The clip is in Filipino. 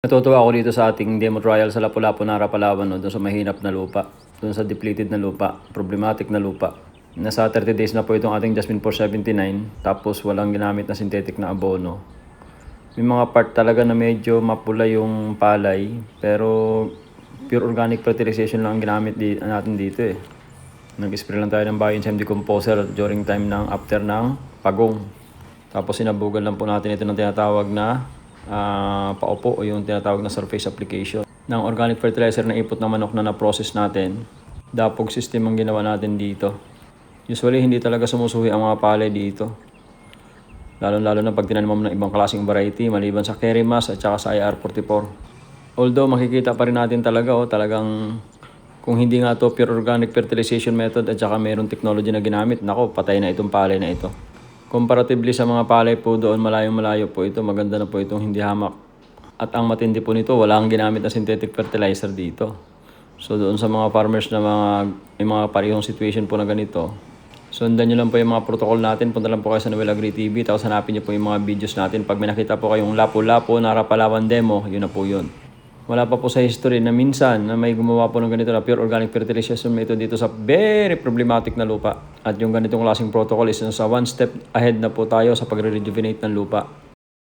Natutuwa ako dito sa ating demo trial sa Lapu-Lapu, Nara, Palawan, no, doon sa mahinap na lupa, doon sa depleted na lupa, problematic na lupa. Nasa 30 days na po itong ating Jasmine 479, tapos walang ginamit na synthetic na abono. May mga part talaga na medyo mapula yung palay, pero pure organic fertilization lang ang ginamit di, natin dito eh. Nag-spray lang tayo ng bioenzyme decomposer during time ng after ng pagong. Tapos sinabugan lang po natin ito ng tinatawag na ah, paupo o yung tinatawag na surface application. Ng organic fertilizer na ipot ng manok na na-process natin, dapog system ang ginawa natin dito. Usually hindi talaga sumusuhi ang mga palay dito. Lalo-lalo na pag tinanim mo ng ibang klaseng variety maliban sa Kerimas at saka sa IR44. Although makikita pa rin natin talaga oh, talagang kung hindi nga to pure organic fertilization method at saka mayroong technology na ginamit, nako patay na itong palay na ito. Comparatively sa mga palay po doon, malayo-malayo po ito, maganda na po itong hindi hamak. At ang matindi po nito, wala ang ginamit na synthetic fertilizer dito. So doon sa mga farmers na mga, may mga parehong situation po na ganito, sundan nyo lang po yung mga protocol natin. Punta lang po kayo sa Noel Agri TV. Tapos hanapin nyo po yung mga videos natin. Pag may nakita po kayong lapo-lapo, narapalawan demo, yun na po yun. Wala pa po sa history na minsan na may gumawa po ng ganito na pure organic fertilization method dito sa very problematic na lupa. At yung ganitong klaseng protocol is nasa one step ahead na po tayo sa pagre-rejuvenate ng lupa.